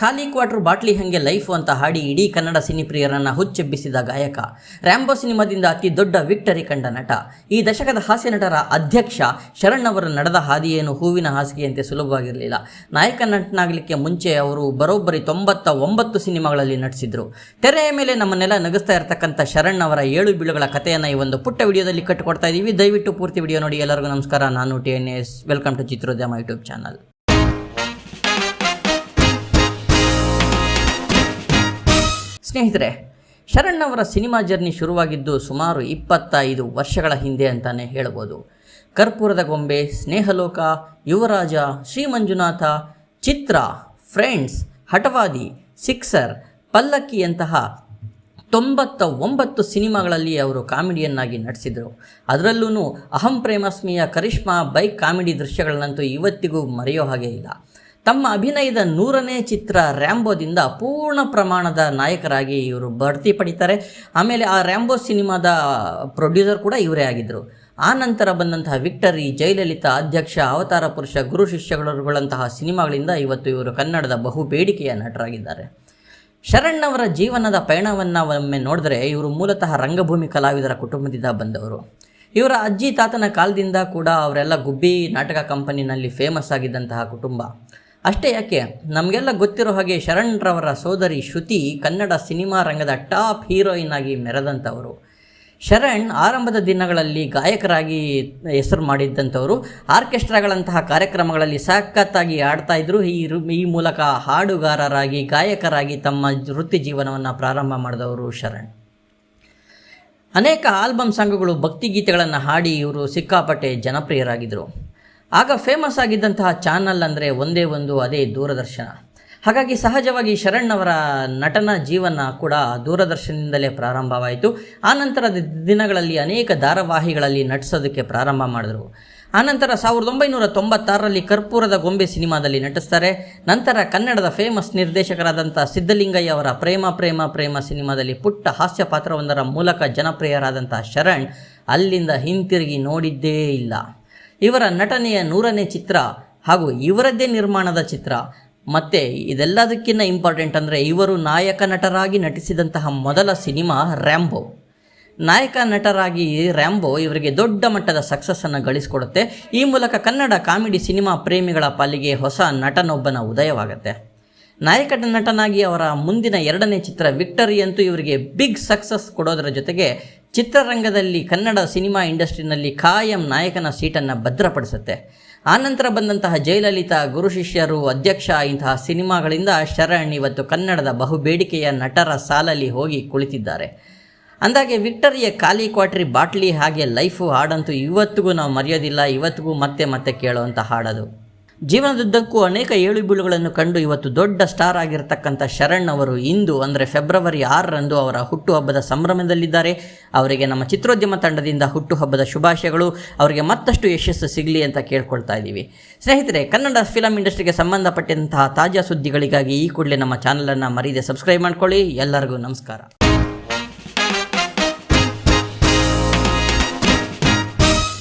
ಖಾಲಿ quarter bottle ಹಂಗೆ life ಅಂತ ಹಾಡಿ ಇಡೀ ಕನ್ನಡ ಸಿನಿಪ್ರಿಯರನ್ನು ಹುಚ್ಚೆಬ್ಬಿಸಿದ ಗಾಯಕ. ರ್ಯಾಂಬೋ ಸಿನಿಮಾದಿಂದ ಅತಿ ದೊಡ್ಡ ವಿಕ್ಟರಿ ಕಂಡ ನಟ. ಈ ದಶಕದ ಹಾಸ್ಯ ನಟರ ಅಧ್ಯಕ್ಷ ಶರಣ್ ಅವರ ನಡೆದ ಹಾದಿಯೇನು ಹೂವಿನ ಹಾಸಿಗೆಯಂತೆ ಸುಲಭವಾಗಿರಲಿಲ್ಲ. ನಾಯಕ ನಟನಾಗಲಿಕ್ಕೆ ಮುಂಚೆ ಅವರು ಬರೋಬ್ಬರಿ ತೊಂಬತ್ತ ಒಂಬತ್ತು ಸಿನಿಮಾಗಳಲ್ಲಿ ನಟಿಸಿದ್ರು. ತೆರೆಯ ಮೇಲೆ ನಮ್ಮನ್ನೆಲ್ಲ ನಗಿಸ್ತಾ ಇರತಕ್ಕಂಥ ಶರಣ್ ಅವರ ಏಳು ಬೀಳುಗಳ ಕಥೆಯನ್ನು ಈ ಒಂದು ಪುಟ್ಟ ವಿಡಿಯೋದಲ್ಲಿ ಕಟ್ಟಿಕೊಡ್ತಾ ಇದ್ದೀವಿ ದಯವಿಟ್ಟು ಪೂರ್ತಿ ವಿಡಿಯೋ ನೋಡಿ ಎಲ್ಲರಿಗೂ ನಮಸ್ಕಾರ. ನಾನು T N S. Welcome to ಚಿತ್ರೋದ್ಯಮ YouTube channel. ಸ್ನೇಹಿತರೆ ಶರಣ್ ಅವರ ಸಿನಿಮಾ ಜರ್ನಿ ಶುರುವಾಗಿದ್ದು ಸುಮಾರು ಇಪ್ಪತ್ತೈದು ವರ್ಷಗಳ ಹಿಂದೆ ಅಂತಾನೆ ಹೇಳ್ಬೋದು. ಕರ್ಪೂರದ ಗೊಂಬೆ, ಸ್ನೇಹಲೋಕ, ಯುವರಾಜ ಶ್ರೀ ಮಂಜುನಾಥ ಚಿತ್ರ, ಫ್ರೆಂಡ್ಸ್, ಹಠವಾದಿ, ಸಿಕ್ಸರ್, ಪಲ್ಲಕ್ಕಿಯಂತಹ ತೊಂಬತ್ತ ಒಂಬತ್ತು ಸಿನಿಮಾಗಳಲ್ಲಿ ಅವರು ಕಾಮಿಡಿಯನ್ನಾಗಿ ನಟಿಸಿದರು. ಅದರಲ್ಲೂ ಅಹಂ ಪ್ರೇಮಸ್ಮಿಯ ಕರಿಷ್ಮಾ ಬೈಕ್ ಕಾಮಿಡಿ ದೃಶ್ಯಗಳನ್ನಂತೂ ಇವತ್ತಿಗೂ ಮರೆಯೋ ಹಾಗೆ ಇಲ್ಲ. ತಮ್ಮ ಅಭಿನಯದ ನೂರನೇ ಚಿತ್ರ ರ್ಯಾಂಬೋದಿಂದ ಪೂರ್ಣ ಪ್ರಮಾಣದ ನಾಯಕರಾಗಿ ಇವರು ಬಡ್ತಿ ಪಡಿತಾರೆ. ಆಮೇಲೆ ಆ ರ್ಯಾಂಬೋ ಸಿನಿಮಾದ ಪ್ರೊಡ್ಯೂಸರ್ ಕೂಡ ಇವರೇ ಆಗಿದ್ದರು ಆ ನಂತರ ಬಂದಂತಹ ವಿಕ್ಟರಿ, ಜಯಲಲಿತಾ, ಅಧ್ಯಕ್ಷ, ಅವತಾರ ಪುರುಷ, ಗುರು ಶಿಷ್ಯಗಳಂತಹ ಸಿನಿಮಾಗಳಿಂದ ಇವತ್ತು ಇವರು ಕನ್ನಡದ ಬಹು ಬೇಡಿಕೆಯ ನಟರಾಗಿದ್ದಾರೆ. ಶರಣ್ಣವರ ಜೀವನದ ಪಯಣವನ್ನು ಒಮ್ಮೆ ನೋಡಿದ್ರೆ ಇವರು ಮೂಲತಃ ರಂಗಭೂಮಿ ಕಲಾವಿದರ ಕುಟುಂಬದಿಂದ ಬಂದವರು. ಇವರ ಅಜ್ಜಿ, ತಾತನ ಕಾಲದಿಂದ ಕೂಡ ಅವರೆಲ್ಲ ಗುಬ್ಬಿ ನಾಟಕ ಕಂಪನಿನಲ್ಲಿ ಫೇಮಸ್ ಆಗಿದ್ದಂತಹ ಕುಟುಂಬ. ಅಷ್ಟೇ ಯಾಕೆ? ನಮಗೆಲ್ಲ ಗೊತ್ತಿರೋ ಹಾಗೆ ಶರಣ್ರವರ ಸೋದರಿ ಶ್ರುತಿ ಕನ್ನಡ ಸಿನಿಮಾ ರಂಗದ ಟಾಪ್ ಹೀರೋಯಿನ್ ಆಗಿ ಮೆರೆದಂಥವರು. ಶರಣ್ ಆರಂಭದ ದಿನಗಳಲ್ಲಿ ಗಾಯಕರಾಗಿ ಹೆಸರು ಮಾಡಿದ್ದಂಥವರು. ಆರ್ಕೆಸ್ಟ್ರಾಗಳಂತಹ ಕಾರ್ಯಕ್ರಮಗಳಲ್ಲಿ ಸಖತ್ತಾಗಿ ಆಡ್ತಾ ಇದ್ದರು ಈ ಈ ಮೂಲಕ ಹಾಡುಗಾರರಾಗಿ, ಗಾಯಕರಾಗಿ ತಮ್ಮ ವೃತ್ತಿ ಜೀವನವನ್ನು ಪ್ರಾರಂಭ ಮಾಡಿದವರು ಶರಣ್. ಅನೇಕ ಆಲ್ಬಮ್ ಸಾಂಗುಗಳು ಭಕ್ತಿಗೀತೆಗಳನ್ನು ಹಾಡಿ ಇವರು ಸಿಕ್ಕಾಪಟ್ಟೆ ಜನಪ್ರಿಯರಾಗಿದ್ದರು ಆಗ ಫೇಮಸ್ ಆಗಿದ್ದಂತಹ ಚಾನಲ್ ಅಂದರೆ ಒಂದೇ ಒಂದು, ಅದೇ ದೂರದರ್ಶನ. ಹಾಗಾಗಿ ಸಹಜವಾಗಿ ಶರಣ್ಣವರ ನಟನ ಜೀವನ ಕೂಡ ದೂರದರ್ಶನದಿಂದಲೇ ಪ್ರಾರಂಭವಾಯಿತು. ಆನಂತರದ ದಿನಗಳಲ್ಲಿ ಅನೇಕ ಧಾರಾವಾಹಿಗಳಲ್ಲಿ ನಟಿಸೋದಕ್ಕೆ ಪ್ರಾರಂಭ ಮಾಡಿದರು. ಆನಂತರ ಸಾವಿರದ ಒಂಬೈನೂರ ತೊಂಬತ್ತಾರರಲ್ಲಿ ಕರ್ಪೂರದ ಗೊಂಬೆ ಸಿನಿಮಾದಲ್ಲಿ ನಟಿಸ್ತಾರೆ. ನಂತರ ಕನ್ನಡದ ಫೇಮಸ್ ನಿರ್ದೇಶಕರಾದಂಥ ಸಿದ್ದಲಿಂಗಯ್ಯ ಅವರ ಪ್ರೇಮ ಪ್ರೇಮ ಪ್ರೇಮ ಸಿನಿಮಾದಲ್ಲಿ ಪುಟ್ಟ ಹಾಸ್ಯ ಪಾತ್ರವೊಂದರ ಮೂಲಕ ಜನಪ್ರಿಯರಾದಂಥ ಶರಣ್ ಅಲ್ಲಿಂದ ಹಿಂತಿರುಗಿ ನೋಡಿದ್ದೇ ಇಲ್ಲ. ಇವರ ನಟನೆಯ ನೂರನೇ ಚಿತ್ರ ಹಾಗೂ ಇವರದ್ದೇ ನಿರ್ಮಾಣದ ಚಿತ್ರ. ಮತ್ತು ಇದೆಲ್ಲದಕ್ಕಿಂತ ಇಂಪಾರ್ಟೆಂಟ್ ಅಂದರೆ ಇವರು ನಾಯಕ ನಟರಾಗಿ ನಟಿಸಿದಂತಹ ಮೊದಲ ಸಿನಿಮಾ ರ್ಯಾಂಬೋ. ನಾಯಕ ನಟರಾಗಿ ರ್ಯಾಂಬೋ ಇವರಿಗೆ ದೊಡ್ಡ ಮಟ್ಟದ ಸಕ್ಸಸ್ಸನ್ನು ಗಳಿಸಿಕೊಡುತ್ತೆ. ಈ ಮೂಲಕ ಕನ್ನಡ ಕಾಮಿಡಿ ಸಿನಿಮಾ ಪ್ರೇಮಿಗಳ ಪಾಲಿಗೆ ಹೊಸ ನಟನೊಬ್ಬನ ಉದಯವಾಗುತ್ತೆ. ನಾಯಕ ನಟನಾಗಿ ಅವರ ಮುಂದಿನ ಎರಡನೇ ಚಿತ್ರ ವಿಕ್ಟರಿ ಅಂತೂ ಇವರಿಗೆ ಬಿಗ್ ಸಕ್ಸಸ್ ಕೊಡೋದರ ಜೊತೆಗೆ ಚಿತ್ರರಂಗದಲ್ಲಿ ಕನ್ನಡ ಸಿನಿಮಾ ಇಂಡಸ್ಟ್ರಿನಲ್ಲಿ ಖಾಯಂ ನಾಯಕನ ಸೀಟನ್ನು ಭದ್ರಪಡಿಸುತ್ತೆ. ಆನಂತರ ಬಂದಂತಹ ಜಯಲಲಿತಾ ಗುರು ಶಿಷ್ಯರು ಅಧ್ಯಕ್ಷ ಇಂತಹ ಸಿನಿಮಾಗಳಿಂದ ಶರಣ್ ಇವತ್ತು ಕನ್ನಡದ ಬಹುಬೇಡಿಕೆಯ ನಟರ ಸಾಲಲ್ಲಿ ಹೋಗಿ ಕುಳಿತಿದ್ದಾರೆ. ಅಂದಾಗೆ ವಿಕ್ಟರಿಯ ಖಾಲಿ ಕ್ವಾಟ್ರಿ ಬಾಟ್ಲಿ ಹಾಗೆ ಲೈಫು ಹಾಡಂತೂ ಇವತ್ತಿಗೂ ನಾವು ಮರೆಯೋದಿಲ್ಲ, ಇವತ್ತಿಗೂ ಮತ್ತೆ ಮತ್ತೆ ಕೇಳುವಂಥ ಹಾಡದು. ಜೀವನದುದ್ದಕ್ಕೂ ಅನೇಕ ಏಳು ಬೀಳುಗಳನ್ನು ಕಂಡು ಇವತ್ತು ದೊಡ್ಡ ಸ್ಟಾರ್ ಆಗಿರತಕ್ಕಂಥ ಶರಣ್ ಅವರು ಇಂದು ಅಂದರೆ ಫೆಬ್ರವರಿ ಆರರಂದು ಅವರ ಹುಟ್ಟುಹಬ್ಬದ ಸಂಭ್ರಮದಲ್ಲಿದ್ದಾರೆ. ಅವರಿಗೆ ನಮ್ಮ ಚಿತ್ರೋದ್ಯಮ ತಂಡದಿಂದ ಹುಟ್ಟುಹಬ್ಬದ ಶುಭಾಶಯಗಳು. ಅವರಿಗೆ ಮತ್ತಷ್ಟು ಯಶಸ್ಸು ಸಿಗಲಿ ಅಂತ ಕೇಳ್ಕೊಳ್ತಾ ಇದ್ದೀವಿ. ಸ್ನೇಹಿತರೆ, ಕನ್ನಡ ಫಿಲಂ ಇಂಡಸ್ಟ್ರಿಗೆ ಸಂಬಂಧಪಟ್ಟಂತಹ ತಾಜಾ ಸುದ್ದಿಗಳಿಗಾಗಿ ಈ ಕೂಡಲೇ ನಮ್ಮ ಚಾನಲನ್ನು ಮರೀದೆ ಸಬ್ಸ್ಕ್ರೈಬ್ ಮಾಡ್ಕೊಳ್ಳಿ. ಎಲ್ಲರಿಗೂ ನಮಸ್ಕಾರ.